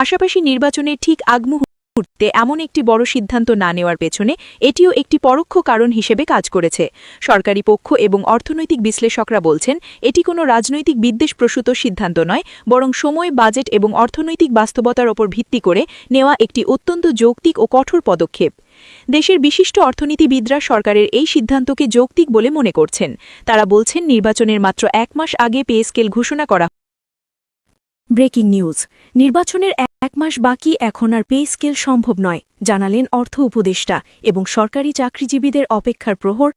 পাশাপাশি নির্বাচনের ঠিক আগ মুহূর্তে এমন একটি বড় সিদ্ধান্ত না নেওয়ার পেছনে এটিও একটি পরোক্ষ কারণ হিসেবে কাজ করেছে। সরকারি পক্ষ এবং অর্থনৈতিক বিশ্লেষকরা বলছেন, এটি কোনো রাজনৈতিক বিদ্বেষ প্রসূত সিদ্ধান্ত নয়, বরং সময়, বাজেট এবং অর্থনৈতিক বাস্তবতার ওপর ভিত্তি করে নেওয়া একটি অত্যন্ত যৌক্তিক ও কঠোর পদক্ষেপ। দেশের বিশিষ্ট অর্থনীতিবিদরা সরকারের এই সিদ্ধান্তকে যৌক্তিক বলে মনে করছেন। তারা বলছেন, নির্বাচনের মাত্র এক মাস আগে পে স্কেল ঘোষণা করা ব্রেকিং নিউজ। নির্বাচনের এক মাস বাকি, এখন আর পে স্কেল সম্ভব নয়, জানালেন অর্থ উপদেষ্টা এবং সরকারি চাকরিজীবীদের অপেক্ষার প্রহর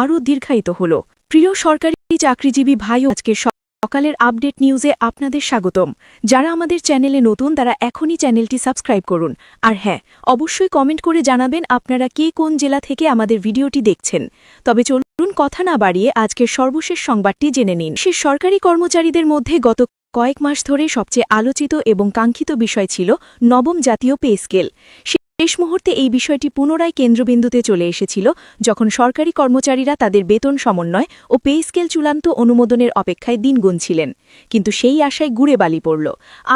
আরও দীর্ঘায়িত হল। প্রিয় সরকারি চাকরিজীবী ভাই আজকের সকালের আপডেট নিউজে আপনাদের স্বাগতম। যারা আমাদের চ্যানেলে নতুন, তারা এখনই চ্যানেলটি সাবস্ক্রাইব করুন। আর হ্যাঁ অবশ্যই কমেন্ট করে জানাবেন আপনারা কে কোন জেলা থেকে আমাদের ভিডিওটি দেখছেন। তবে চলুন, কথা না বাড়িয়ে আজকের সর্বশেষ সংবাদটি জেনে নিন। সে সরকারি কর্মচারীদের মধ্যে গত কয়েক মাস ধরে সবচেয়ে আলোচিত এবং কাঙ্ক্ষিত বিষয় ছিল নবম জাতীয় পে স্কেল। শেষ মুহূর্তে এই বিষয়টি পুনরায় কেন্দ্রবিন্দুতে চলে এসেছিল, যখন সরকারি কর্মচারীরা তাদের বেতন সমন্বয় ও পে স্কেল চূড়ান্ত অনুমোদনের অপেক্ষায় দিন গুনছিলেন কিন্তু সেই আশায় গুড়ে বালি পড়ল।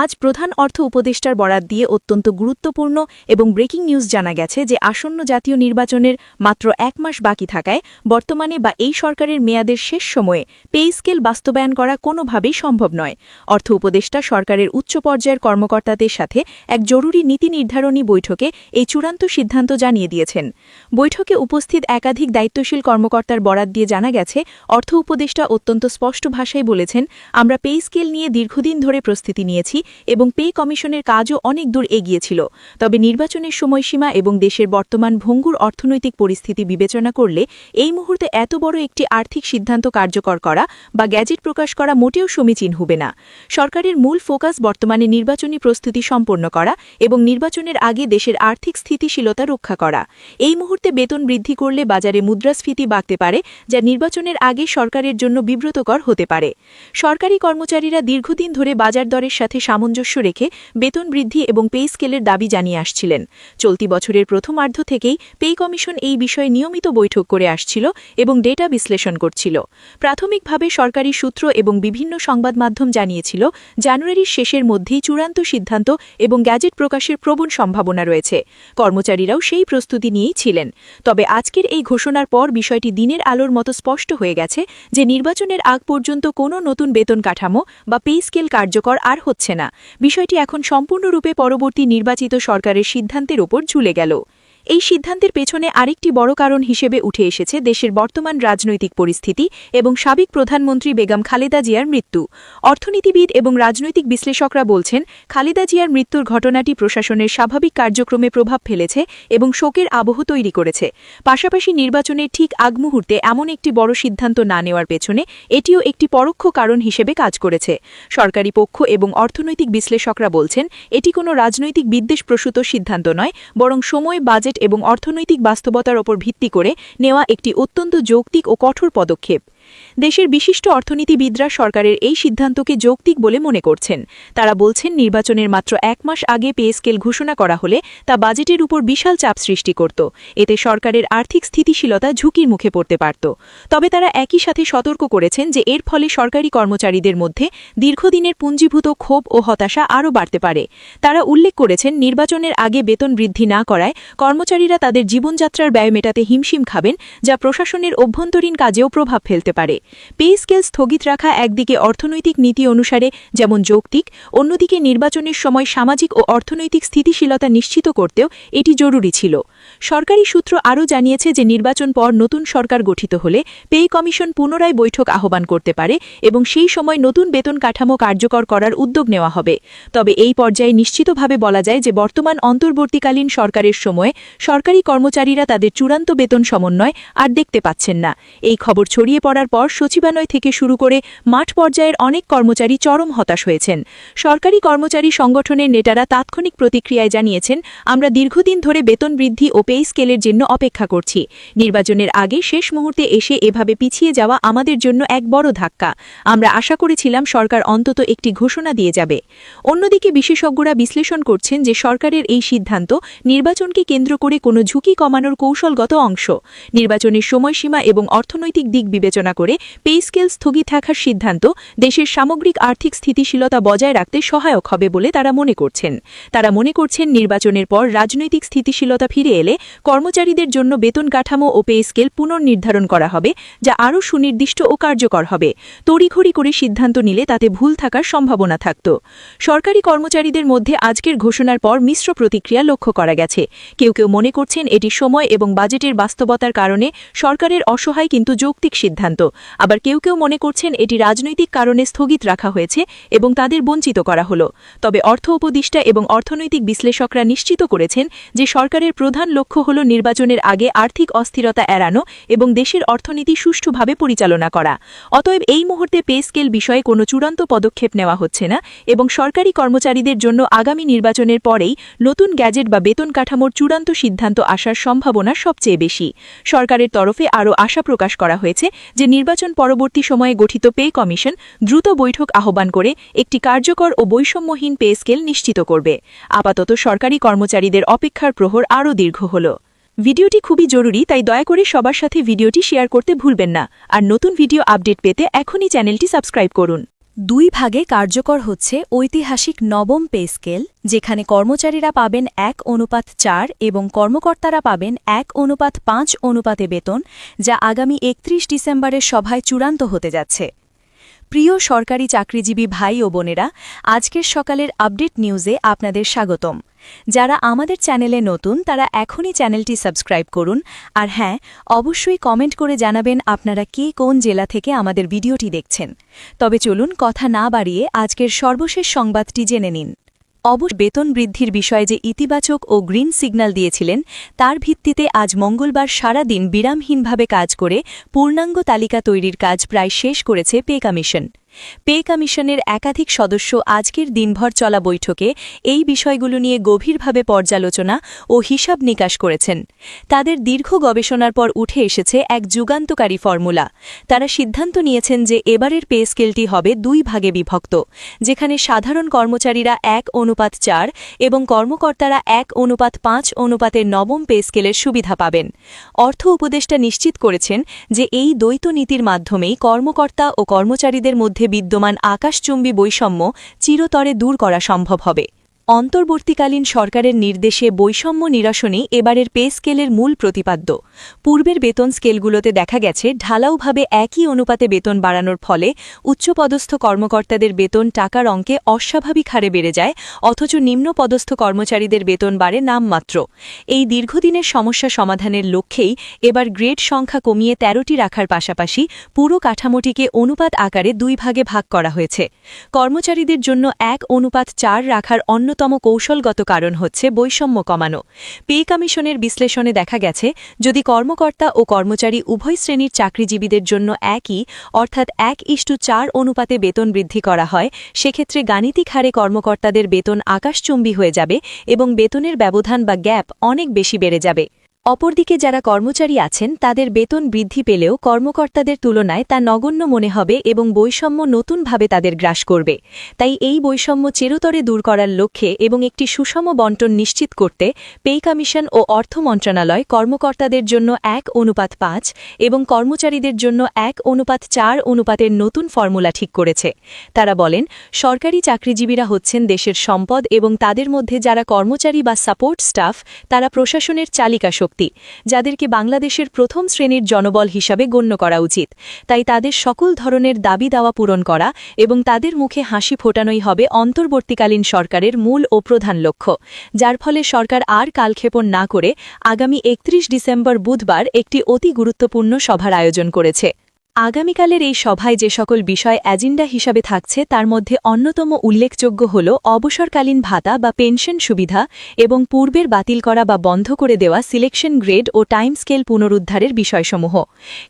আজ প্রধান অর্থ উপদেষ্টার বরাত দিয়ে অত্যন্ত গুরুত্বপূর্ণ এবং ব্রেকিং নিউজ জানা গেছে যে আসন্ন জাতীয় নির্বাচনের মাত্র এক মাস বাকি থাকায় বর্তমানে বা এই সরকারের মেয়াদের শেষ সময়ে পে স্কেল বাস্তবায়ন করা কোনোভাবেই সম্ভব নয়। অর্থ উপদেষ্টা সরকারের উচ্চ পর্যায়ের কর্মকর্তাদের সাথে এক জরুরি নীতি নির্ধারণী বৈঠকে এই চূড়ান্ত সিদ্ধান্ত জানিয়ে দিয়েছেন। বৈঠকে উপস্থিত একাধিক দায়িত্বশীল কর্মকর্তার বরাত দিয়ে জানা গেছে, অর্থ উপদেষ্টা অত্যন্ত স্পষ্ট ভাষায় বলেছেন, আমরা পে স্কেল নিয়ে দীর্ঘদিন ধরে প্রস্তুতি নিয়েছি এবং পে কমিশনের কাজও অনেক দূর এগিয়েছিল তবে নির্বাচনের সময়সীমা এবং দেশের বর্তমান ভঙ্গুর অর্থনৈতিক পরিস্থিতি বিবেচনা করলে এই মুহূর্তে এত বড় একটি আর্থিক সিদ্ধান্ত কার্যকর করা বা গ্যাজেট প্রকাশ করা মোটেও সমীচীন হবে না। সরকারের মূল ফোকাস বর্তমানে নির্বাচনী প্রস্তুতি সম্পন্ন করা এবং নির্বাচনের আগে দেশের আর্থিক স্থিতিশীলতা রক্ষা করা। এই মুহূর্তে বেতন বৃদ্ধি করলে বাজারে মুদ্রাস্ফীতি বাড়তে পারে, যা নির্বাচনের আগে সরকারের জন্য বিব্রতকর হতে পারে। সরকারি কর্মচারীরা দীর্ঘদিন ধরে বাজার দরের সাথে সামঞ্জস্য রেখে বেতন বৃদ্ধি এবং পে স্কেলের দাবি জানিয়ে আসছিলেন। চলতি বছরের প্রথমার্ধ থেকেই পে কমিশন এই বিষয়ে নিয়মিত বৈঠক করে আসছিল এবং ডেটা বিশ্লেষণ করছিল। প্রাথমিকভাবে সরকারি সূত্র এবং বিভিন্ন সংবাদ মাধ্যম জানিয়েছিল, জানুয়ারির শেষের মধ্যেই চূড়ান্ত সিদ্ধান্ত এবং গ্যাজেট প্রকাশের প্রবণ সম্ভাবনা রয়েছে। কর্মচারীরাও সেই প্রস্তুতি নিয়েই ছিলেন। তবে আজকের এই ঘোষণার পর বিষয়টি দিনের আলোর মতো স্পষ্ট হয়ে গেছে যে নির্বাচনের আগ পর্যন্ত কোনো নতুন বেতন কাঠামো বা পে স্কেল কার্যকর আর হচ্ছে না। বিষয়টি এখন সম্পূর্ণরূপে পরবর্তী নির্বাচিত সরকারের সিদ্ধান্তের ওপর ঝুলে গেল। এই সিদ্ধান্তের পেছনে আরেকটি বড় কারণ হিসেবে উঠে এসেছে দেশের বর্তমান রাজনৈতিক পরিস্থিতি এবং সাবেক প্রধানমন্ত্রী বেগম খালেদা জিয়ার মৃত্যু। অর্থনীতিবিদ এবং রাজনৈতিক বিশ্লেষকরা বলছেন, খালেদা জিয়ার মৃত্যুর ঘটনাটি প্রশাসনের স্বাভাবিক কার্যক্রমে প্রভাব ফেলেছে এবং শোকের আবহ তৈরি করেছে। পাশাপাশি নির্বাচনের ঠিক আগ মুহূর্তে এমন একটি বড় সিদ্ধান্ত না নেওয়ার পেছনে এটিও একটি পরোক্ষ কারণ হিসেবে কাজ করেছে। সরকারি পক্ষ এবং অর্থনৈতিক বিশ্লেষকরা বলছেন, এটি কোনো রাজনৈতিক বিদ্বেষপ্রসূত সিদ্ধান্ত নয়, বরং সময়, বাজেট এবং অর্থনৈতিক বাস্তবতার ওপর ভিত্তি করে নেওয়া একটি অত্যন্ত যৌক্তিক ও কঠোর পদক্ষেপ। দেশের বিশিষ্ট অর্থনীতিবিদরা সরকারের এই সিদ্ধান্তকে যৌক্তিক বলে মনে করছেন। তারা বলছেন, নির্বাচনের মাত্র এক মাস আগে পে স্কেল ঘোষণা করা হলে তা বাজেটের উপর বিশাল চাপ সৃষ্টি করত। এতে সরকারের আর্থিক স্থিতিশীলতা ঝুঁকির মুখে পড়তে পারত। তবে তারা একই সাথে সতর্ক করেছেন যে এর ফলে সরকারি কর্মচারীদের মধ্যে দীর্ঘদিনের পুঞ্জীভূত ক্ষোভ ও হতাশা আরও বাড়তে পারে। তারা উল্লেখ করেছেন, নির্বাচনের আগে বেতন বৃদ্ধি না করায় কর্মচারীরা তাদের জীবনযাত্রার ব্যয় মেটাতে হিমশিম খাবেন, যা প্রশাসনের অভ্যন্তরীণ কাজেও প্রভাব ফেলতে পারে। পে স্কেল স্থগিত রাখা একদিকে অর্থনৈতিক নীতি অনুসারে যেমন যৌক্তিক, অন্যদিকে নির্বাচনের সময় সামাজিক ও অর্থনৈতিক স্থিতিশীলতা নিশ্চিত করতেও এটি জরুরি ছিল। সরকারি সূত্র আরও জানিয়েছে যে নির্বাচন পর নতুন সরকার গঠিত হলে পে কমিশন পুনরায় বৈঠক আহ্বান করতে পারে এবং সেই সময় নতুন বেতন কাঠামো কার্যকর করার উদ্যোগ নেওয়া হবে। তবে এই পর্যায়ে নিশ্চিতভাবে বলা যায় যে বর্তমান অন্তর্বর্তীকালীন সরকারের সময়ে সরকারি কর্মচারীরা তাদের চূড়ান্ত বেতন সমন্বয় আর দেখতে পাচ্ছেন না। এই খবর ছড়িয়ে পড়ার পর সচিবালয় থেকে শুরু করে মাঠ পর্যায়ের অনেক কর্মচারী চরম হতাশ হয়েছেন। সরকারি কর্মচারী সংগঠনের নেতারা তাৎক্ষণিক প্রতিক্রিয়ায় জানিয়েছেন, আমরা দীর্ঘদিন ধরে বেতন বৃদ্ধি ও পে স্কেলের জন্য অপেক্ষা করছি। নির্বাচনের আগে শেষ মুহূর্তে এসে এভাবে পিছিয়ে যাওয়া আমাদের জন্য এক বড় ধাক্কা। আমরা আশা করেছিলাম সরকার অন্তত একটি ঘোষণা দিয়ে যাবে। অন্যদিকে বিশেষজ্ঞরা বিশ্লেষণ করছেন যে সরকারের এই সিদ্ধান্ত নির্বাচনকে কেন্দ্র করে কোনো ঝুঁকি কমানোর কৌশলগত অংশ। নির্বাচনের সময়সীমা এবং অর্থনৈতিক দিক বিবেচনা করে পে স্কেল স্থগিত থাকার সিদ্ধান্ত দেশের সামগ্রিক আর্থিক স্থিতিশীলতা বজায় রাখতে সহায়ক হবে বলে তারা মনে করছেন। তারা মনে করছেন নির্বাচনের পর রাজনৈতিক স্থিতিশীলতা ফিরে এলে কর্মচারীদের জন্য বেতন কাঠামো ও পে স্কেল পুনর্নির্ধারণ করা হবে, যা আরও সুনির্দিষ্ট ও কার্যকর হবে। তড়িঘড়ি করে সিদ্ধান্ত নিলে তাতে ভুল থাকার সম্ভাবনা থাকত। সরকারি কর্মচারীদের মধ্যে আজকের ঘোষণার পর মিশ্র প্রতিক্রিয়া লক্ষ্য করা গেছে। কেউ কেউ মনে করছেন এটি সময় এবং বাজেটের বাস্তবতার কারণে সরকারের অসহায় কিন্তু যৌক্তিক সিদ্ধান্ত। আবার কেউ কেউ মনে করছেন এটি রাজনৈতিক কারণে স্থগিত রাখা হয়েছে এবং তাদের বঞ্চিত করা হল। তবে অর্থ উপদেষ্টা এবং অর্থনৈতিক বিশ্লেষকরা নিশ্চিত করেছেন যে সরকারের প্রধান লক্ষ্য হল নির্বাচনের আগে আর্থিক অস্থিরতা এড়ানো এবং দেশের অর্থনীতি সুষ্ঠুভাবে পরিচালনা করা। অতএব এই মুহূর্তে পে স্কেল বিষয়ে কোনো চূড়ান্ত পদক্ষেপ নেওয়া হচ্ছে না এবং সরকারি কর্মচারীদের জন্য আগামী নির্বাচনের পরেই নতুন গ্যাজেট বা বেতন কাঠামোর চূড়ান্ত সিদ্ধান্ত আসার সম্ভাবনা সবচেয়ে বেশি। সরকারের তরফে আরও আশা প্রকাশ করা হয়েছে যে নির্বাচন পরবর্তী সময়ে গঠিত পে কমিশন দ্রুত বৈঠক আহ্বান করে একটি কার্যকর ও বৈষম্যহীন পে স্কেল নিশ্চিত করবে। আপাতত সরকারি কর্মচারীদের অপেক্ষার প্রহর আরও দীর্ঘ হল। ভিডিওটি খুবই জরুরি, তাই দয়া করে সবার সাথে ভিডিওটি শেয়ার করতে ভুলবেন না। আর নতুন ভিডিও আপডেট পেতে এখনই চ্যানেলটি সাবস্ক্রাইব করুন। দুই ভাগে কার্যকর হচ্ছে ঐতিহাসিক নবম পে স্কেল, যেখানে কর্মচারীরা পাবেন এক অনুপাত চার এবং কর্মকর্তারা পাবেন এক অনুপাত পাঁচ অনুপাতে বেতন, যা আগামী একত্রিশ ডিসেম্বরের সভায় চূড়ান্ত হতে যাচ্ছে। প্রিয় সরকারি চাকরিজীবী ভাই ও বোনেরা, আজকের সকালের আপডেট নিউজে আপনাদের স্বাগতম। যারা আমাদের চ্যানেলে নতুন, তারা এখনই চ্যানেলটি সাবস্ক্রাইব করুন। আর হ্যাঁ অবশ্যই কমেন্ট করে জানাবেন আপনারা কে কোন জেলা থেকে আমাদের ভিডিওটি দেখছেন। তবে চলুন কথা না বাড়িয়ে আজকের সর্বশেষ সংবাদটি জেনে নিন। অবশ্য বেতন বৃদ্ধির বিষয়ে যে ইতিবাচক ও গ্রিন সিগন্যাল দিয়েছিলেন, তার ভিত্তিতে আজ মঙ্গলবার সারা দিন বিরামহীনভাবে কাজ করে পূর্ণাঙ্গ তালিকা তৈরির কাজ প্রায় শেষ করেছে পে কমিশন। পে কমিশনের একাধিক সদস্য আজকের দিনভর চলা বৈঠকে এই বিষয়গুলো নিয়ে গভীরভাবে পর্যালোচনা ও হিসাব নিকাশ করেছেন। তাদের দীর্ঘ গবেষণার পর উঠে এসেছে এক যুগান্তকারী ফর্মুলা। তারা সিদ্ধান্ত নিয়েছেন যে এবারের পে স্কেলটি হবে দুই ভাগে বিভক্ত, যেখানে সাধারণ কর্মচারীরা এক অনুপাত চার এবং কর্মকর্তারা এক অনুপাত পাঁচ অনুপাতের নবম পে স্কেলের সুবিধা পাবেন। অর্থ উপদেষ্টা নিশ্চিত করেছেন যে এই দ্বৈত নীতির মাধ্যমেই কর্মকর্তা ও কর্মচারীদের মধ্যে বিদ্যমান আকাশচুম্বী বৈষম্য চিরতরে দূর করা সম্ভব হবে। অন্তর্বর্তীকালীন সরকারের নির্দেশে বৈষম্য নিরসনই এবারের পে স্কেলের মূল প্রতিপাদ্য। পূর্বের বেতন স্কেলগুলোতে দেখা গেছে, ঢালাওভাবে একই অনুপাতে বেতন বাড়ানোর ফলে উচ্চপদস্থ কর্মকর্তাদের বেতন টাকার অঙ্কে অস্বাভাবিক হারে বেড়ে যায়, অথচ নিম্নপদস্থ কর্মচারীদের বেতন বাড়ে নামমাত্র। এই দীর্ঘদিনের সমস্যা সমাধানের লক্ষ্যেই এবার গ্রেড সংখ্যা কমিয়ে তেরোটি রাখার পাশাপাশি পুরো কাঠামোটিকে অনুপাত আকারে দুই ভাগে ভাগ করা হয়েছে। কর্মচারীদের জন্য এক অনুপাত চার রাখার অন্যতম কৌশলগত কারণ হচ্ছে বৈষম্য কমানো। পে কমিশনের বিশ্লেষণে দেখা গেছে, যদি কর্মকর্তা ও কর্মচারী উভয় শ্রেণির চাকরিজীবীদের জন্য একই, অর্থাৎ এক ইষ্টু চার অনুপাতে বেতন বৃদ্ধি করা হয়, সেক্ষেত্রে গাণিতিক হারে কর্মকর্তাদের বেতন আকাশচুম্বী হয়ে যাবে এবং বেতনের ব্যবধান বা গ্যাপ অনেক বেশি বেড়ে যাবে। অপরদিকে যারা কর্মচারী আছেন, তাদের বেতন বৃদ্ধি পেলেও কর্মকর্তাদের তুলনায় তা নগণ্য মনে হবে এবং বৈষম্য নতুনভাবে তাদের গ্রাস করবে। তাই এই বৈষম্য চিরতরে দূর করার লক্ষ্যে এবং একটি সুষম বন্টন নিশ্চিত করতে পে কমিশন ও অর্থ মন্ত্রণালয় কর্মকর্তাদের জন্য এক অনুপাত পাঁচ এবং কর্মচারীদের জন্য এক অনুপাত চার অনুপাতের নতুন ফর্মুলা ঠিক করেছে। তারা বলেন, সরকারি চাকরিজীবীরা হচ্ছেন দেশের সম্পদ এবং তাদের মধ্যে যারা কর্মচারী বা সাপোর্ট স্টাফ, তারা প্রশাসনের চালিকা শক্তি যাদেরকে বাংলাদেশের প্রথম শ্রেণির জনবল হিসাবে গণ্য করা উচিত। তাই তাদের সকল ধরনের দাবি দাওয়া পূরণ করা এবং তাদের মুখে হাসি ফোটানোই হবে অন্তর্বর্তীকালীন সরকারের মূল ও প্রধান লক্ষ্য, যার ফলে সরকার আর কালক্ষেপণ না করে আগামী একত্রিশ ডিসেম্বর বুধবার একটি অতি গুরুত্বপূর্ণ সভার আয়োজন করেছে। আগামীকালের এই সভায় যে সকল বিষয় এজেন্ডা হিসাবে থাকছে, তার মধ্যে অন্যতম উল্লেখযোগ্য হল অবসরকালীন ভাতা বা পেনশন সুবিধা এবং পূর্বের বাতিল করা বা বন্ধ করে দেওয়া সিলেকশন গ্রেড ও টাইম স্কেল পুনরুদ্ধারের বিষয়সমূহ।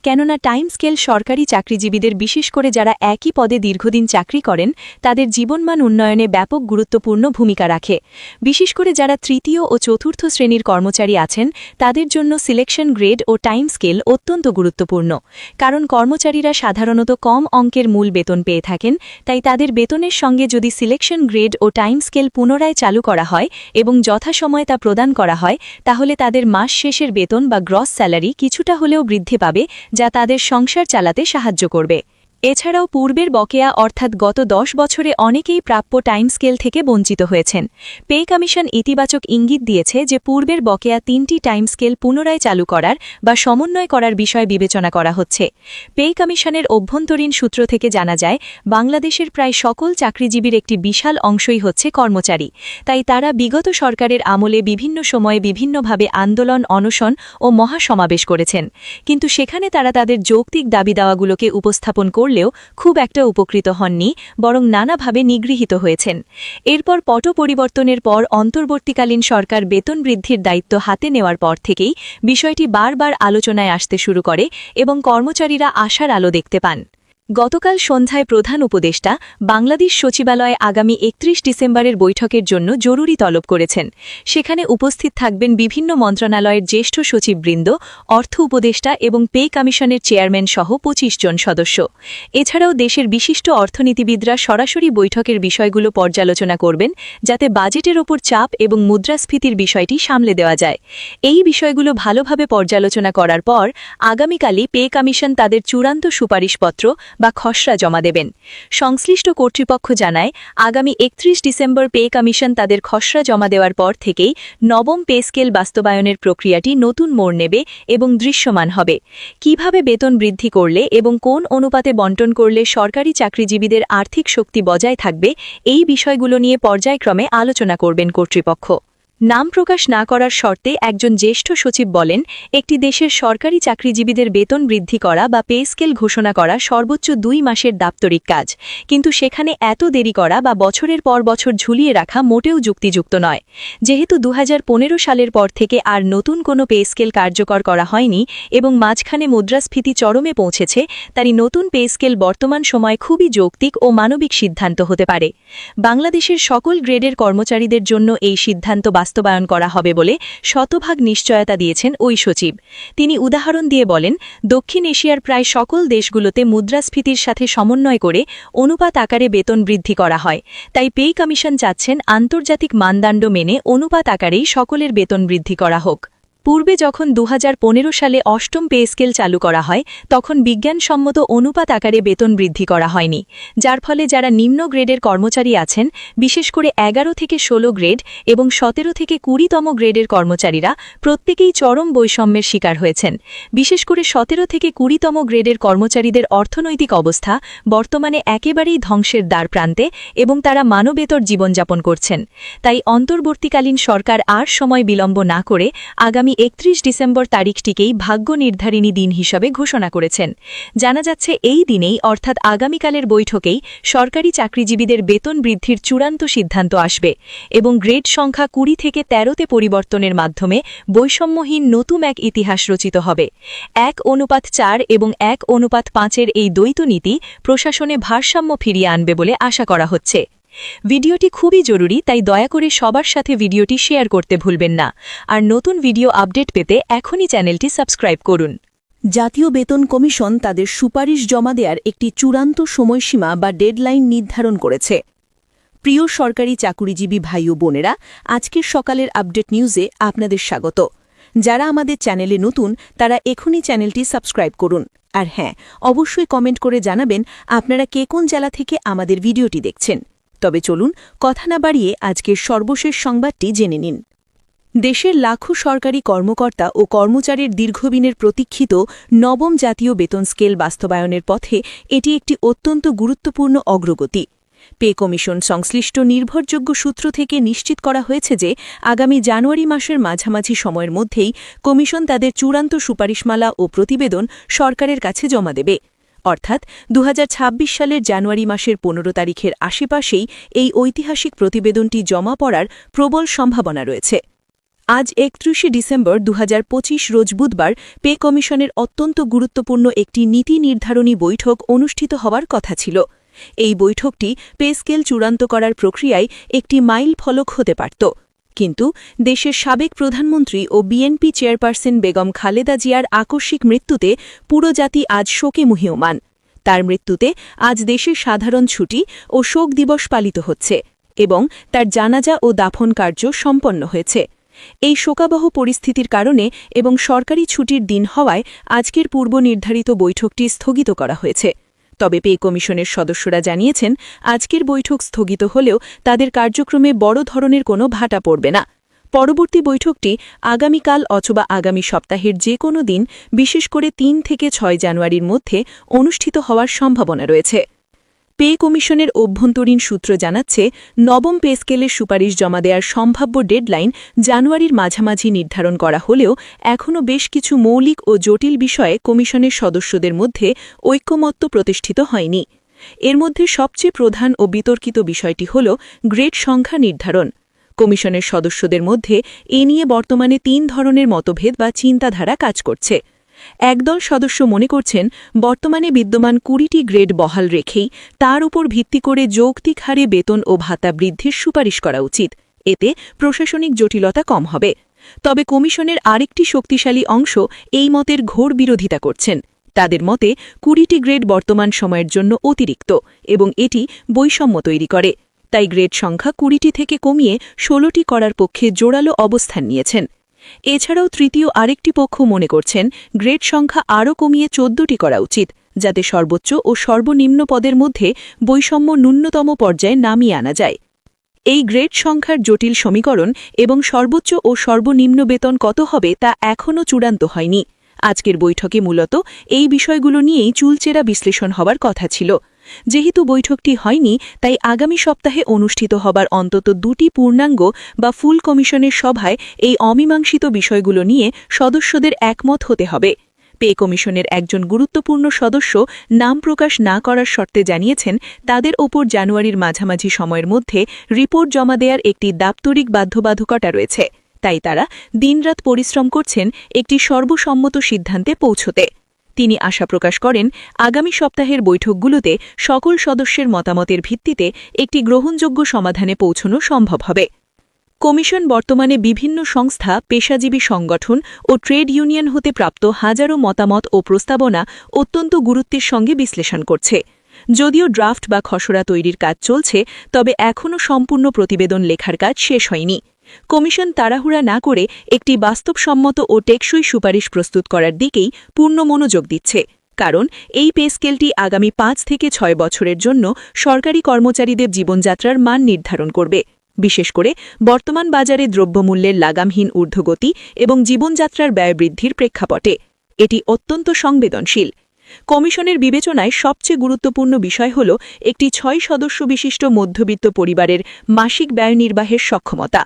কেননা টাইম স্কেল সরকারি চাকরিজীবীদের, বিশেষ করে যারা একই পদে দীর্ঘদিন চাকরি করেন, তাদের জীবনমান উন্নয়নে ব্যাপক গুরুত্বপূর্ণ ভূমিকা রাখে। বিশেষ করে যারা তৃতীয় ও চতুর্থ শ্রেণির কর্মচারী আছেন, তাদের জন্য সিলেকশন গ্রেড ও টাইম স্কেল অত্যন্ত গুরুত্বপূর্ণ। কারণ কর্ম কর্মচারীরা সাধারণত কম অঙ্কের মূল বেতন পেয়ে থাকেন, তাই তাদের বেতনের সঙ্গে যদি সিলেকশন গ্রেড ও টাইম স্কেল পুনরায় চালু করা হয় এবং যথাসময়ে তা প্রদান করা হয়, তাহলে তাদের মাস শেষের বেতন বা গ্রস স্যালারি কিছুটা হলেও বৃদ্ধি পাবে, যা তাদের সংসার চালাতে সাহায্য করবে। এছাড়াও পূর্বের বকেয়া অর্থাৎ গত দশ বছরে অনেকেই প্রাপ্য টাইম স্কেল থেকে বঞ্চিত হয়েছেন। পে কমিশন ইতিবাচক ইঙ্গিত দিয়েছে যে পূর্বের বকেয়া তিনটি টাইম স্কেল পুনরায় চালু করার বা সমন্বয় করার বিষয় বিবেচনা করা হচ্ছে। পে কমিশনের অভ্যন্তরীণ সূত্র থেকে জানা যায়, বাংলাদেশের প্রায় সকল চাকরিজীবীর একটি বিশাল অংশই হচ্ছে কর্মচারী। তাই তারা বিগত সরকারের আমলে বিভিন্ন সময়ে বিভিন্নভাবে আন্দোলন, অনশন ও মহাসমাবেশ করেছেন। কিন্তু সেখানে তারা তাদের যৌক্তিক দাবি দাওয়াগুলোকে উপস্থাপন করলেও খুব একটা উপকৃত হননি, বরং নানাভাবে নিগৃহীত হয়েছেন। এরপর পট পরিবর্তনের পর অন্তর্বর্তীকালীন সরকার বেতন বৃদ্ধির দায়িত্ব হাতে নেওয়ার পর থেকেই বিষয়টি বারবার আলোচনায় আসতে শুরু করে এবং কর্মচারীরা আশার আলো দেখতে পান। গতকাল সন্ধ্যায় প্রধান উপদেষ্টা বাংলাদেশ সচিবালয়ে আগামী একত্রিশ ডিসেম্বরের বৈঠকের জন্য জরুরি তলব করেছেন। সেখানে উপস্থিত থাকবেন বিভিন্ন মন্ত্রণালয়ের জ্যেষ্ঠ সচিববৃন্দ, অর্থ উপদেষ্টা এবং পে কমিশনের চেয়ারম্যান সহ পঁচিশ জন সদস্য। এছাড়াও দেশের বিশিষ্ট অর্থনীতিবিদরা সরাসরি বৈঠকের বিষয়গুলো পর্যালোচনা করবেন, যাতে বাজেটের ওপর চাপ এবং মুদ্রাস্ফীতির বিষয়টি সামলে দেওয়া যায়। এই বিষয়গুলো ভালোভাবে পর্যালোচনা করার পর আগামীকালই পে কমিশন তাদের চূড়ান্ত সুপারিশপত্র বা খসড়া জমা দেবেন। সংশ্লিষ্ট কর্তৃপক্ষ জানায়, আগামী একত্রিশ ডিসেম্বর পে কমিশন তাদের খসড়া জমা দেওয়ার পর থেকেই নবম পে স্কেল বাস্তবায়নের প্রক্রিয়াটি নতুন মোড় নেবে এবং দৃশ্যমান হবে। কীভাবে বেতন বৃদ্ধি করলে এবং কোন অনুপাতে বন্টন করলে সরকারি চাকরিজীবীদের আর্থিক শক্তি বজায় থাকবে, এই বিষয়গুলো নিয়ে পর্যায়ক্রমে আলোচনা করবেন কর্তৃপক্ষ। নাম প্রকাশ না করার শর্তে একজন জ্যেষ্ঠ সচিব বলেন, একটি দেশের সরকারি চাকরিজীবীদের বেতন বৃদ্ধি করা বা পে স্কেল ঘোষণা করা সর্বোচ্চ দুই মাসের দাপ্তরিক কাজ। কিন্তু সেখানে এত দেরি করা বা বছরের পর বছর ঝুলিয়ে রাখা মোটেও যুক্তিযুক্ত নয়। যেহেতু দু হাজার পনেরো সালের পর থেকে আর নতুন কোনো পে স্কেল কার্যকর করা হয়নি এবং মাঝখানে মুদ্রাস্ফীতি চরমে পৌঁছেছে, তারই নতুন পে স্কেল বর্তমান সময় খুবই যৌক্তিক ও মানবিক সিদ্ধান্ত হতে পারে। বাংলাদেশের সকল গ্রেডের কর্মচারীদের জন্য এই সিদ্ধান্ত বাস্তবায়ন করা হবে বলে শতভাগ নিশ্চয়তা দিয়েছেন ওই সচিব। তিনি উদাহরণ দিয়ে বলেন, দক্ষিণ এশিয়ার প্রায় সকল দেশগুলোতে মুদ্রাস্ফীতির সাথে সমন্বয় করে অনুপাত আকারে বেতন বৃদ্ধি করা হয়। তাই পে কমিশন চাচ্ছেন আন্তর্জাতিক মানদণ্ড মেনে অনুপাত আকারেই সকলের বেতন বৃদ্ধি করা হোক। পূর্বে যখন দু হাজার পনেরো সালে অষ্টম পে স্কেল চালু করা হয়, তখন বিজ্ঞানসম্মত অনুপাত আকারে বেতন বৃদ্ধি করা হয়নি, যার ফলে যারা নিম্ন গ্রেডের কর্মচারী আছেন, বিশেষ করে এগারো থেকে ১৬ গ্রেড এবং সতেরো থেকে কুড়িতম গ্রেডের কর্মচারীরা প্রত্যেকেই চরম বৈষম্যের শিকার হয়েছেন। বিশেষ করে সতেরো থেকে কুড়িতম গ্রেডের কর্মচারীদের অর্থনৈতিক অবস্থা বর্তমানে একেবারেই ধ্বংসের দ্বার প্রান্তে এবং তারা মানবেতর জীবনযাপন করছেন। তাই অন্তর্বর্তীকালীন সরকার আর সময় বিলম্ব না করে আগামী একত্রিশ ডিসেম্বর তারিখটিকেই ভাগ্য নির্ধারিণী দিন হিসাবে ঘোষণা করেছেন। জানা যাচ্ছে, এই দিনেই, অর্থাৎ আগামীকালের বৈঠকেই, সরকারি চাকরিজীবীদের বেতন বৃদ্ধির চূড়ান্ত সিদ্ধান্ত আসবে এবং গ্রেড সংখ্যা কুড়ি থেকে তেরোতে পরিবর্তনের মাধ্যমে বৈষম্যহীন নতুন এক ইতিহাস রচিত হবে। এক অনুপাত চার এবং এক অনুপাত পাঁচের এই দ্বৈত নীতি প্রশাসনে ভারসাম্য ফিরিয়ে আনবে বলে আশা করা হচ্ছে। ভিডিওটি খুবই জরুরি, তাই দয়া করে সবার সাথে ভিডিওটি শেয়ার করতে ভুলবেন না। আর নতুন ভিডিও আপডেট পেতে এখনই চ্যানেলটি সাবস্ক্রাইব করুন। জাতীয় বেতন কমিশন তাদের সুপারিশ জমা দেওয়ার একটি চূড়ান্ত সময়সীমা বা ডেডলাইন নির্ধারণ করেছে। প্রিয় সরকারি চাকুরিজীবী ভাই ও বোনেরা, আজকের সকালের আপডেট নিউজে আপনাদের স্বাগত। যারা আমাদের চ্যানেলে নতুন, তারা এখনই চ্যানেলটি সাবস্ক্রাইব করুন। আর হ্যাঁ অবশ্যই কমেন্ট করে জানাবেন আপনারা কে কোন জেলা থেকে আমাদের ভিডিওটি দেখছেন। তবে চলুন কথা না বাড়িয়ে আজকের সর্বশেষ সংবাদটি জেনে নিন। দেশের লাখো সরকারি কর্মকর্তা ও কর্মচারীর দীর্ঘদিনের প্রতীক্ষিত নবম জাতীয় বেতন স্কেল বাস্তবায়নের পথে এটি একটি অত্যন্ত গুরুত্বপূর্ণ অগ্রগতি। পে কমিশন সংশ্লিষ্ট নির্ভরযোগ্য সূত্র থেকে নিশ্চিত করা হয়েছে যে আগামী জানুয়ারি মাসের মাঝামাঝি সময়ের মধ্যেই কমিশন তাদের চূড়ান্ত সুপারিশমালা ও প্রতিবেদন সরকারের কাছে জমা দেবে। অর্থাৎ দু হাজার ছাব্বিশ সালের জানুয়ারি মাসের পনেরো তারিখের আশেপাশেই এই ঐতিহাসিক প্রতিবেদনটি জমা পড়ার প্রবল সম্ভাবনা রয়েছে। আজ একত্রিশে ডিসেম্বর দু হাজার পঁচিশ রোজ বুধবার পে কমিশনের অত্যন্ত গুরুত্বপূর্ণ একটি নীতি নির্ধারণী বৈঠক অনুষ্ঠিত হওয়ার কথা ছিল। এই বৈঠকটি পে স্কেল চূড়ান্ত করার প্রক্রিয়ায় একটি মাইল ফলক হতে পারত। কিন্তু দেশের সাবেক প্রধানমন্ত্রী ও বিএনপি চেয়ারপারসন বেগম খালেদা জিয়ার আকস্মিক মৃত্যুতে পুরো জাতি আজ শোকে মুহ্যমান। তার মৃত্যুতে আজ দেশের সাধারণ ছুটি ও শোক দিবস পালিত হচ্ছে এবং তার জানাজা ও দাফন কার্য সম্পন্ন হয়েছে। এই শোকাবহ পরিস্থিতির কারণে এবং সরকারি ছুটির দিন হওয়ায় আজকের পূর্ব নির্ধারিত বৈঠকটি স্থগিত করা হয়েছে। তবে পে কমিশনের সদস্যরা জানিয়েছেন, আজকের বৈঠক স্থগিত হলেও তাদের কার্যক্রমে বড় ধরনের কোনো ভাটা পড়বে না। পরবর্তী বৈঠকটি আগামীকাল অথবা আগামী সপ্তাহের যে কোনো দিন, বিশেষ করে তিন থেকে ছয় জানুয়ারির মধ্যে, অনুষ্ঠিত হওয়ার সম্ভাবনা রয়েছে। পে কমিশনের অভ্যন্তরীণ সূত্র জানাচ্ছে, নবম পে স্কেলের সুপারিশ জমা দেওয়ার সম্ভাব্য ডেডলাইন জানুয়ারির মাঝামাঝি নির্ধারণ করা হলেও এখনও বেশ কিছু মৌলিক ও জটিল বিষয়ে কমিশনের সদস্যদের মধ্যে ঐক্যমত্য প্রতিষ্ঠিত হয়নি। এর মধ্যে সবচেয়ে প্রধান ও বিতর্কিত বিষয়টি হল গ্রেড সংখ্যা নির্ধারণ। কমিশনের সদস্যদের মধ্যে এ নিয়ে বর্তমানে তিন ধরনের মতভেদ বা চিন্তাধারা কাজ করছে। একদল সদস্য মনে করছেন, বর্তমানে বিদ্যমান কুড়িটি গ্রেড বহাল রেখেই তার উপর ভিত্তি করে যৌক্তিক হারে বেতন ও ভাতা বৃদ্ধির সুপারিশ করা উচিত। এতে প্রশাসনিক জটিলতা কম হবে। তবে কমিশনের আরেকটি শক্তিশালী অংশ এই মতের ঘোর বিরোধিতা করছেন। তাদের মতে, কুড়িটি গ্রেড বর্তমান সময়ের জন্য অতিরিক্ত এবং এটি বৈষম্য তৈরি করে। তাই গ্রেড সংখ্যা কুড়িটি থেকে কমিয়ে ষোলোটি করার পক্ষে জোরালো অবস্থান নিয়েছেন। এছাড়াও তৃতীয় আরেকটি পক্ষ মনে করছেন, গ্রেড সংখ্যা আরও কমিয়ে চোদ্দটি করা উচিত, যাতে সর্বোচ্চ ও সর্বনিম্ন পদের মধ্যে বৈষম্য ন্যূনতম পর্যায়ে নামিয়ে আনা যায়। এই গ্রেড সংখ্যার জটিল সমীকরণ এবং সর্বোচ্চ ও সর্বনিম্ন বেতন কত হবে তা এখনও চূড়ান্ত হয়নি। আজকের বৈঠকে মূলত এই বিষয়গুলো নিয়েই চুলচেরা বিশ্লেষণ হবার কথা ছিল। যেহেতু বৈঠকটি হয়নি, তাই আগামী সপ্তাহে অনুষ্ঠিত হবার অন্তত দুটি পূর্ণাঙ্গ বা ফুল কমিশনের সভায় এই অমীমাংসিত বিষয়গুলো নিয়ে সদস্যদের একমত হতে হবে। পে কমিশনের একজন গুরুত্বপূর্ণ সদস্য নাম প্রকাশ না করার শর্তে জানিয়েছেন, তাদের ওপর জানুয়ারির মাঝামাঝি সময়ের মধ্যে রিপোর্ট জমা দেওয়ার একটি দাপ্তরিক বাধ্যবাধকতা রয়েছে। তাই তারা দিনরাত পরিশ্রম করছেন একটি সর্বসম্মত সিদ্ধান্তে পৌঁছতে। তিনি আশা প্রকাশ করেন, আগামী সপ্তাহের বৈঠকগুলোতে সকল সদস্যের মতামতের ভিত্তিতে একটি গ্রহণযোগ্য সমাধানে পৌঁছানো সম্ভব হবে। কমিশন বর্তমানে বিভিন্ন সংস্থা, পেশাজীবী সংগঠন ও ট্রেড ইউনিয়ন হতে প্রাপ্ত হাজারো মতামত ও প্রস্তাবনা অত্যন্ত গুরুত্বের সঙ্গে বিশ্লেষণ করছে। যদিও ড্রাফট বা খসড়া তৈরির কাজ চলছে, তবে এখনও সম্পূর্ণ প্রতিবেদন লেখার কাজ শেষ হয়নি। কমিশন তাড়াহুড়া না করে একটি বাস্তবসম্মত ও টেকসই সুপারিশ প্রস্তুত করার দিকেই পূর্ণ মনোযোগ দিচ্ছে। কারণ এই পে স্কেলটি আগামী পাঁচ থেকে ছয় বছরের জন্য সরকারি কর্মচারীদের জীবনযাত্রার মান নির্ধারণ করবে। বিশেষ করে বর্তমান বাজারে দ্রব্যমূল্যের লাগামহীন ঊর্ধ্বগতি এবং জীবনযাত্রার ব্যয় বৃদ্ধির প্রেক্ষাপটে। এটি অত্যন্ত সংবেদনশীল। কমিশনের বিবেচনায় সবচেয়ে গুরুত্বপূর্ণ বিষয় হল একটি ছয় সদস্য বিশিষ্ট মধ্যবিত্ত পরিবারের মাসিক ব্যয় নির্বাহের সক্ষমতা।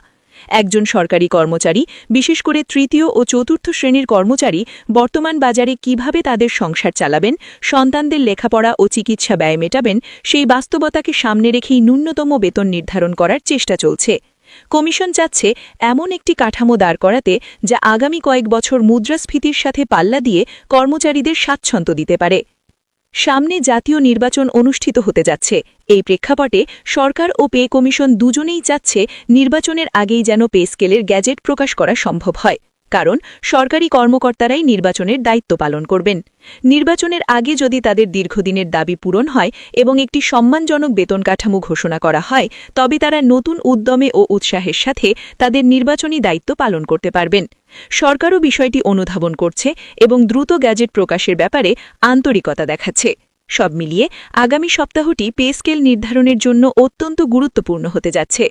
একজন সরকারি কর্মচারী, বিশেষ করে তৃতীয় ও চতুর্থ শ্রেণির কর্মচারী, বর্তমান বাজারে কীভাবে তাদের সংসার চালাবেন, সন্তানদের লেখাপড়া ও চিকিৎসা ব্যয় মেটাবেন, সেই বাস্তবতাকে সামনে রেখেই ন্যূনতম বেতন নির্ধারণ করার চেষ্টা চলছে। কমিশন চাচ্ছে এমন একটি কাঠামো দাঁড় করাতে, যা আগামী কয়েক বছর মুদ্রাস্ফীতির সাথে পাল্লা দিয়ে কর্মচারীদের স্বাচ্ছন্দ্য দিতে পারে। সামনে জাতীয় নির্বাচন অনুষ্ঠিত হতে যাচ্ছে। এই প্রেক্ষাপটে সরকার ও পে কমিশন দুজনেই চাচ্ছে নির্বাচনের আগেই যেন পে স্কেলের গ্যাজেট প্রকাশ করা সম্ভব হয়। কারণ সরকারি কর্মকর্তারাই নির্বাচনের দায়িত্ব পালন করবেন। নির্বাচনের আগে যদি তাদের দীর্ঘদিনের দাবি পূরণ হয় এবং একটি সম্মানজনক বেতন কাঠামো ঘোষণা করা হয়, তবে তারা নতুন উদ্যমে ও উৎসাহের সাথে তাদের নির্বাচনী দায়িত্ব পালন করতে পারবেন। সরকারও বিষয়টি অনুধাবন করছে এবং দ্রুত গ্যাজেট প্রকাশের ব্যাপারে আন্তরিকতা দেখাচ্ছে। সব মিলিয়ে আগামী সপ্তাহটি পে স্কেল নির্ধারণের জন্য অত্যন্ত গুরুত্বপূর্ণ হতে যাচ্ছে।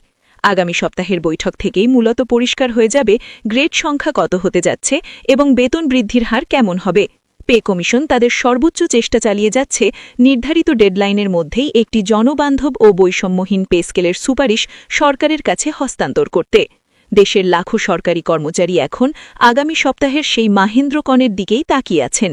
আগামী সপ্তাহের বৈঠক থেকেই মূলত পরিষ্কার হয়ে যাবে গ্রেড সংখ্যা কত হতে যাচ্ছে এবং বেতন বৃদ্ধির হার কেমন হবে। পে কমিশন তাদের সর্বোচ্চ চেষ্টা চালিয়ে যাচ্ছে। নির্ধারিত ডেডলাইনের মধ্যেই একটি জনবান্ধব ও বৈষম্যহীন পে স্কেলের সুপারিশ সরকারের কাছে হস্তান্তর করতে। দেশের লাখো সরকারি কর্মচারী এখন আগামী সপ্তাহের সেই মাহেন্দ্রকণের দিকেই তাকিয়ে আছেন।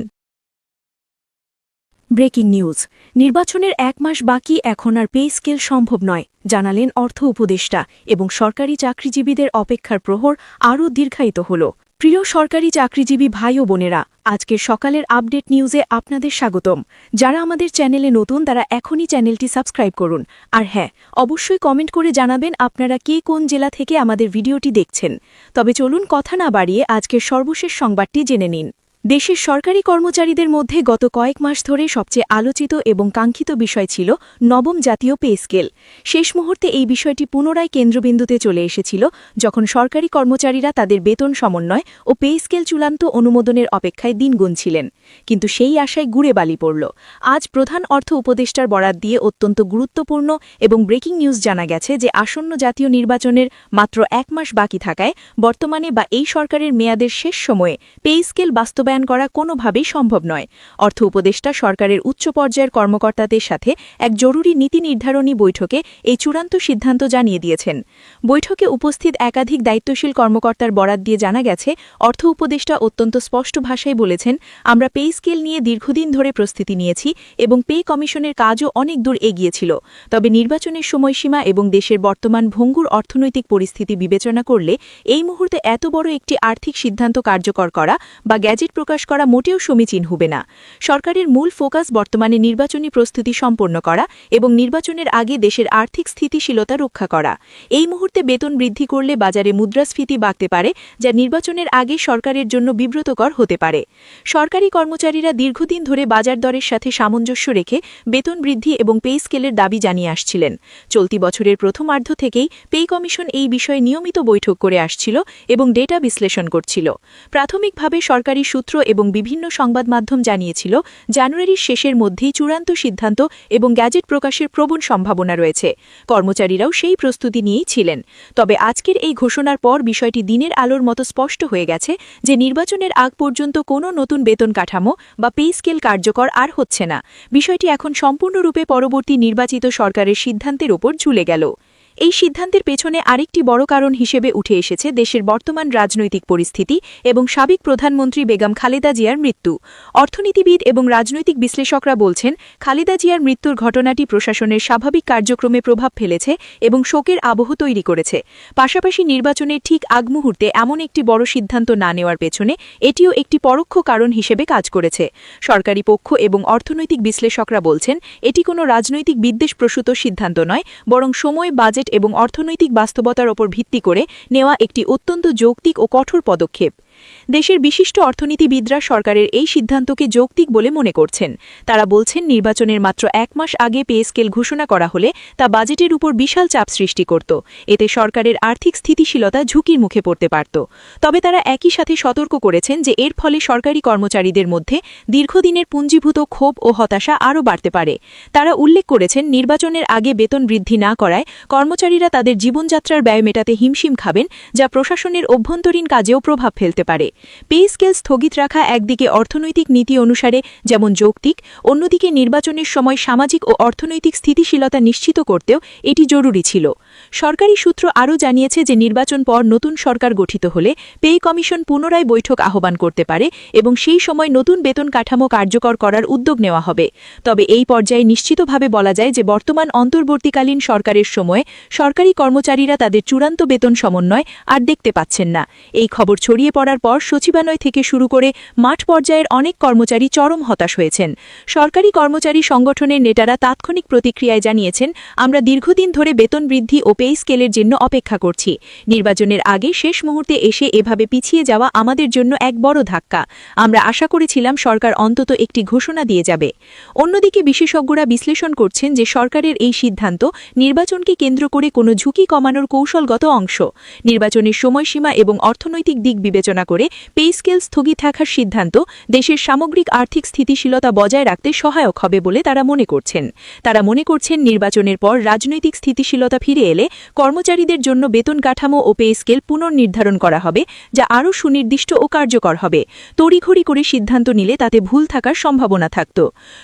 Breaking news. নির্বাচনের এক মাস বাকি এখন আর পে স্কেল সম্ভব নয়, জানালেন অর্থ উপদেষ্টা এবং সরকারি চাকরিজীবীদের অপেক্ষার প্রহর আরও দীর্ঘায়িত হল। প্রিয় সরকারি চাকরিজীবী ভাই ও বোনেরা, আজকের সকালের আপডেট নিউজে আপনাদের স্বাগতম। যারা আমাদের চ্যানেলে নতুন, তারা এখনই চ্যানেলটি সাবস্ক্রাইব করুন। আর হ্যাঁ অবশ্যই কমেন্ট করে জানাবেন আপনারা কে কোন জেলা থেকে আমাদের ভিডিওটি দেখছেন। তবে চলুন কথা না বাড়িয়ে আজকের সর্বশেষ সংবাদটি জেনে নিন। দেশের সরকারি কর্মচারীদের মধ্যে গত কয়েক মাস ধরে সবচেয়ে আলোচিত এবং কাঙ্ক্ষিত বিষয় ছিল নবম জাতীয় পে স্কেল। শেষ মুহূর্তে এই বিষয়টি পুনরায় কেন্দ্রবিন্দুতে চলে এসেছিল যখন সরকারি কর্মচারীরা তাদের বেতন সমন্বয় ও পে স্কেল চূড়ান্ত অনুমোদনের অপেক্ষায় দিন গুনছিলেন কিন্তু সেই আশায় গুড়ে বালি পড়ল। আজ প্রধান অর্থ উপদেষ্টার বরাত দিয়ে অত্যন্ত গুরুত্বপূর্ণ এবং ব্রেকিং নিউজ জানা গেছে যে আসন্ন জাতীয় নির্বাচনের মাত্র এক মাস বাকি থাকায় বর্তমানে বা এই সরকারের মেয়াদের শেষ সময়ে পে স্কেল বাস্তবায়ন করা কোনোভাবেই সম্ভব নয়। অর্থ উপদেষ্টা সরকারের উচ্চ পর্যায়ের কর্মকর্তাদের সাথে এক জরুরি নীতি নির্ধারণী বৈঠকে এই চূড়ান্ত সিদ্ধান্ত জানিয়ে দিয়েছেন। বৈঠকে উপস্থিত একাধিক দায়িত্বশীল কর্মকর্তার বরাত দিয়ে জানা গেছে, অর্থ উপদেষ্টা অত্যন্ত স্পষ্ট ভাষায় বলেছেন, আমরা পে স্কেল নিয়ে দীর্ঘদিন ধরে প্রস্তুতি নিয়েছি এবং পে কমিশনের কাজও অনেক দূর এগিয়েছিল তবে নির্বাচনের সময়সীমা এবং দেশের বর্তমান ভঙ্গুর অর্থনৈতিক পরিস্থিতি বিবেচনা করলে এই মুহূর্তে এত বড় একটি আর্থিক সিদ্ধান্ত কার্যকর করা বা গ্যাজেট প্রকাশ করা মোটেও সমীচীন হবে না। সরকারের মূল ফোকাস বর্তমানে নির্বাচনী প্রস্তুতি সম্পন্ন করা এবং নির্বাচনের আগে দেশের আর্থিক স্থিতিশীলতা রক্ষা করা। এই মুহূর্তে বেতন বৃদ্ধি করলে বাজারে মুদ্রাস্ফীতি বাড়তে পারে, যা নির্বাচনের আগে সরকারের জন্য বিব্রতকর হতে পারে। সরকারি কর্মচারীরা দীর্ঘদিন ধরে বাজার দরের সাথে সামঞ্জস্য রেখে বেতন বৃদ্ধি এবং পে স্কেলের দাবি জানিয়ে আসছিলেন। চলতি বছরের প্রথমার্ধ থেকেই পে কমিশন এই বিষয়ে নিয়মিত বৈঠক করে আসছিল এবং ডেটা বিশ্লেষণ করছিল। প্রাথমিকভাবে সরকারি সূত্র এবং বিভিন্ন সংবাদ মাধ্যম জানিয়েছিল, জানুয়ারির শেষের মধ্যেই চূড়ান্ত সিদ্ধান্ত এবং গ্যাজেট প্রকাশের প্রবণ সম্ভাবনা রয়েছে। কর্মচারীরাও সেই প্রস্তুতি নিয়েই ছিলেন। তবে আজকের এই ঘোষণার পর বিষয়টি দিনের আলোর মতো স্পষ্ট হয়ে গেছে যে নির্বাচনের আগ পর্যন্ত কোনো নতুন বেতন কাঠামো বা পে স্কেল কার্যকর আর হচ্ছে না। বিষয়টি এখন সম্পূর্ণরূপে পরবর্তী নির্বাচিত সরকারের সিদ্ধান্তের ওপর ঝুলে গেল। এই সিদ্ধান্তের পেছনে আরেকটি বড় কারণ হিসেবে উঠে এসেছে দেশের বর্তমান রাজনৈতিক পরিস্থিতি এবং সাবেক প্রধানমন্ত্রী বেগম খালেদা জিয়ার মৃত্যু। অর্থনীতিবিদ এবং রাজনৈতিক বিশ্লেষকরা বলছেন, খালেদা জিয়ার মৃত্যুর ঘটনাটি প্রশাসনের স্বাভাবিক কার্যক্রমে প্রভাব ফেলেছে এবং শোকের আবহ তৈরি করেছে। পাশাপাশি নির্বাচনের ঠিক আগ মুহূর্তে এমন একটি বড় সিদ্ধান্ত না নেওয়ার পেছনে এটিও একটি পরোক্ষ কারণ হিসেবে কাজ করেছে। সরকারি পক্ষ এবং অর্থনৈতিক বিশ্লেষকরা বলছেন, এটি কোনো রাজনৈতিক বিদ্বেষপ্রসূত সিদ্ধান্ত নয়, বরং সময়, বাজেট এবং অর্থনৈতিক বাস্তবতার ওপর ভিত্তি করে নেওয়া একটি অত্যন্ত যৌক্তিক ও কঠোর পদক্ষেপ। দেশের বিশিষ্ট অর্থনীতিবিদরা সরকারের এই সিদ্ধান্তকে যৌক্তিক বলে মনে করছেন। তারা বলছেন, নির্বাচনের মাত্র এক মাস আগে পে স্কেল ঘোষণা করা হলে তা বাজেটের উপর বিশাল চাপ সৃষ্টি করত। এতে সরকারের আর্থিক স্থিতিশীলতা ঝুঁকির মুখে পড়তে পারত। তবে তারা একই সাথে সতর্ক করেছেন যে এর ফলে সরকারি কর্মচারীদের মধ্যে দীর্ঘদিনের পুঞ্জীভূত ক্ষোভ ও হতাশা আরও বাড়তে পারে। তারা উল্লেখ করেছেন, নির্বাচনের আগে বেতন বৃদ্ধি না করায় কর্মচারীরা তাদের জীবনযাত্রার ব্যয় মেটাতে হিমশিম খাবেন, যা প্রশাসনের অভ্যন্তরীণ কাজেও প্রভাব ফেলতে পারে। পে স্কেল স্থগিত রাখা একদিকে অর্থনৈতিক নীতি অনুসারে যেমন যৌক্তিক, অন্যদিকে নির্বাচনের সময় সামাজিক ও অর্থনৈতিক স্থিতিশীলতা নিশ্চিত করতেও এটি জরুরি ছিল। সরকারি সূত্র আরও জানিয়েছে যে নির্বাচন পর নতুন সরকার গঠিত হলে পে কমিশন পুনরায় বৈঠক আহ্বান করতে পারে এবং সেই সময় নতুন বেতন কাঠামো কার্যকর করার উদ্যোগ নেওয়া হবে। তবে এই পর্যায়ে নিশ্চিতভাবে বলা যায় যে বর্তমান অন্তর্বর্তীকালীন সরকারের সময়ে সরকারি কর্মচারীরা তাদের চূড়ান্ত বেতন সমন্বয় আর দেখতে পাচ্ছেন না। এই খবর ছড়িয়ে পড়ার পর সচিবালয় থেকে শুরু করে মাঠ পর্যায়ের অনেক কর্মচারী চরম হতাশ হয়েছেন। সরকারি কর্মচারী সংগঠনের নেতারা তাৎক্ষণিক প্রতিক্রিয়ায় জানিয়েছেন, আমরা দীর্ঘদিন ধরে বেতন বৃদ্ধি ও পে স্কেলের জন্য অপেক্ষা করছি। নির্বাচনের আগে শেষ মুহূর্তে এসে এভাবে পিছিয়ে যাওয়া আমাদের জন্য এক বড় ধাক্কা। আমরা আশা করেছিলাম সরকার অন্তত একটি ঘোষণা দিয়ে যাবে। অন্যদিকে বিশেষজ্ঞরা বিশ্লেষণ করছেন যে সরকারের এই সিদ্ধান্ত নির্বাচনকে কেন্দ্র করে কোনো ঝুঁকি কমানোর কৌশলগত অংশ। নির্বাচনের সময়সীমা এবং অর্থনৈতিক দিক বিবেচনা করে পে স্কেল স্থগিত থাকার সিদ্ধান্ত দেশের সামগ্রিক আর্থিক স্থিতিশীলতা বজায় রাখতে সহায়ক হবে বলে তারা মনে করছেন। তারা মনে করছেন নির্বাচনের পর রাজনৈতিক স্থিতিশীলতা ফিরে এলে কর্মচারীদের জন্য বেতন কাঠামো ও পে স্কেল পুনর্নির্ধারণ করা হবে, যা আরও সুনির্দিষ্ট ও কার্যকর হবে। তড়িঘড়ি করে সিদ্ধান্ত নিলে তাতে ভুল থাকার সম্ভাবনা থাকত।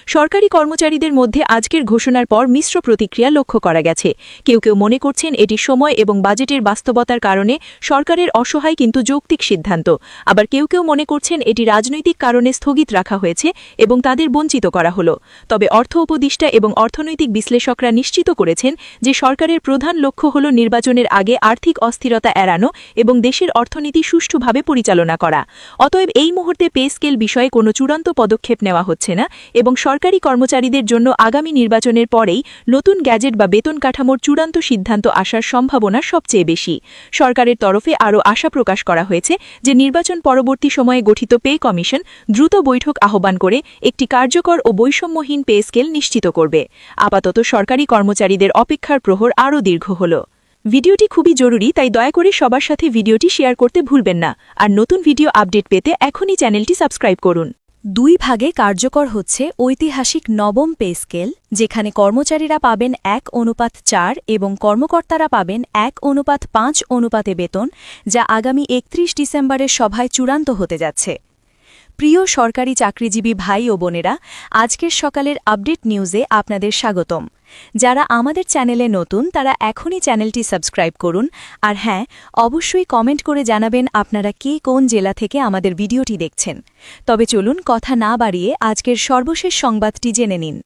সরকারি কর্মচারীদের মধ্যে আজকের ঘোষণার পর মিশ্র প্রতিক্রিয়া লক্ষ্য করা গেছে। কেউ কেউ মনে করছেন এটি সময় এবং বাজেটের বাস্তবতার কারণে সরকারের অসহায় কিন্তু যৌক্তিক সিদ্ধান্ত। আবার কেউ কেউ মনে করছেন এটি রাজনৈতিক কারণে স্থগিত রাখা হয়েছে এবং তাদের বঞ্চিত করা হল। তবে অর্থ উপদেষ্টা এবং অর্থনৈতিক বিশ্লেষকরা নিশ্চিত করেছেন যে সরকারের প্রধান লক্ষ্য হল নির্বাচনের আগে আর্থিক অস্থিরতা এড়ানো এবং দেশের অর্থনীতি সুষ্ঠুভাবে পরিচালনা করা। অতএব এই মুহূর্তে পে স্কেল বিষয়ে কোনো চূড়ান্ত পদক্ষেপ নেওয়া হচ্ছে না এবং সরকারি কর্মচারীদের জন্য আগামী নির্বাচনের পরেই নতুন গ্যাজেট বা বেতন কাঠামোর চূড়ান্ত সিদ্ধান্ত আসার সম্ভাবনা সবচেয়ে বেশি। সরকারের তরফে আরও আশা প্রকাশ করা হয়েছে যে নির্বাচন পরবর্তী সময়ে গঠিত পে কমিশন দ্রুত বৈঠক আহ্বান করে একটি কার্যকর ও বৈষম্যহীন পে স্কেল নিশ্চিত করবে। আপাতত সরকারি কর্মচারীদের অপেক্ষার প্রহর আরও দীর্ঘ হল। ভিডিওটি খুবই জরুরি, তাই দয়া করে সবার সাথে ভিডিওটি শেয়ার করতে ভুলবেন না। আর নতুন ভিডিও আপডেট পেতে এখনই চ্যানেলটি সাবস্ক্রাইব করুন। দুই ভাগে কার্যকর হচ্ছে ঐতিহাসিক নবম পে স্কেল, যেখানে কর্মচারীরা পাবেন এক অনুপাত চার এবং কর্মকর্তারা পাবেন এক অনুপাত পাঁচ অনুপাতে বেতন, যা আগামী একত্রিশ ডিসেম্বরের সভায় চূড়ান্ত হতে যাচ্ছে। প্রিয় সরকারি চাকরিজীবী ভাই ও বোনেরা, আজকের সকালের আপডেট নিউজে আপনাদের স্বাগতম। যারা আমাদের চ্যানেলে নতুন, তারা এখনই চ্যানেলটি সাবস্ক্রাইব করুন। আর হ্যাঁ অবশ্যই কমেন্ট করে জানাবেন আপনারা কে কোন জেলা থেকে আমাদের ভিডিওটি দেখছেন। তবে চলুন কথা না বাড়িয়ে আজকের সর্বশেষ সংবাদটি জেনে নিন।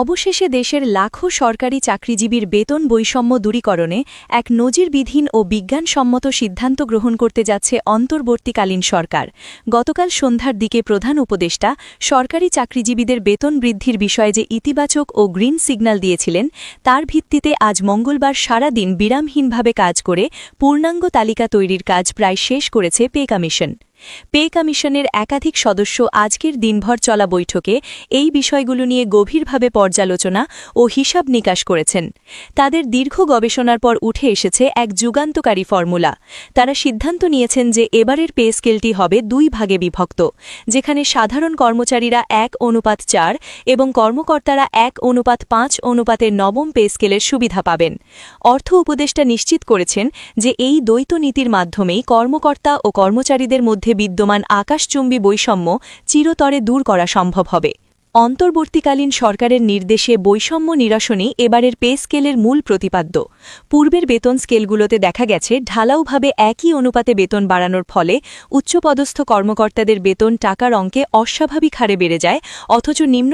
অবশেষে দেশের লাখো সরকারি চাকরিজীবীর বেতন বৈষম্য দূরীকরণে এক নজিরবিধীন ও বিজ্ঞানসম্মত সিদ্ধান্ত গ্রহণ করতে যাচ্ছে অন্তর্বর্তীকালীন সরকার। গতকাল সন্ধ্যার দিকে প্রধান উপদেষ্টা সরকারি চাকরিজীবীদের বেতন বৃদ্ধির বিষয়ে যে ইতিবাচক ও গ্রিন সিগন্যাল দিয়েছিলেন, তার ভিত্তিতে আজ মঙ্গলবার সারা দিন বিরামহীনভাবে কাজ করে পূর্ণাঙ্গ তালিকা তৈরির কাজ প্রায় শেষ করেছে পে কমিশন। পে কমিশনের একাধিক সদস্য আজকের দিনভর চলা বৈঠকে এই বিষয়গুলো নিয়ে গভীরভাবে পর্যালোচনা ও হিসাব নিকাশ করেছেন। তাদের দীর্ঘ গবেষণার পর উঠে এসেছে এক যুগান্তকারী ফর্মুলা। তারা সিদ্ধান্ত নিয়েছেন যে এবারের পে স্কেলটি হবে দুই ভাগে বিভক্ত, যেখানে সাধারণ কর্মচারীরা এক অনুপাত চার এবং কর্মকর্তারা এক অনুপাত পাঁচ অনুপাতের নবম পে স্কেলের সুবিধা পাবেন। অর্থ উপদেষ্টা নিশ্চিত করেছেন যে এই দ্বৈত নীতির মাধ্যমেই কর্মকর্তা ও কর্মচারীদের মধ্যে বিদ্যমান আকাশচুম্বী বৈষম্য চিরতরে দূর করা সম্ভব হবে। অন্তর্বর্তীকালীন সরকারের নির্দেশে বৈষম্য নিরসনই এবারের পে স্কেলের মূল প্রতিপাদ্য। পূর্বের বেতন স্কেলগুলোতে দেখা গেছে ঢালাউভাবে একই অনুপাতে বেতন বাড়ানোর ফলে উচ্চপদস্থ কর্মকর্তাদের বেতন টাকার অঙ্কে অস্বাভাবিক হারে বেড়ে যায়, অথচ নিম্ন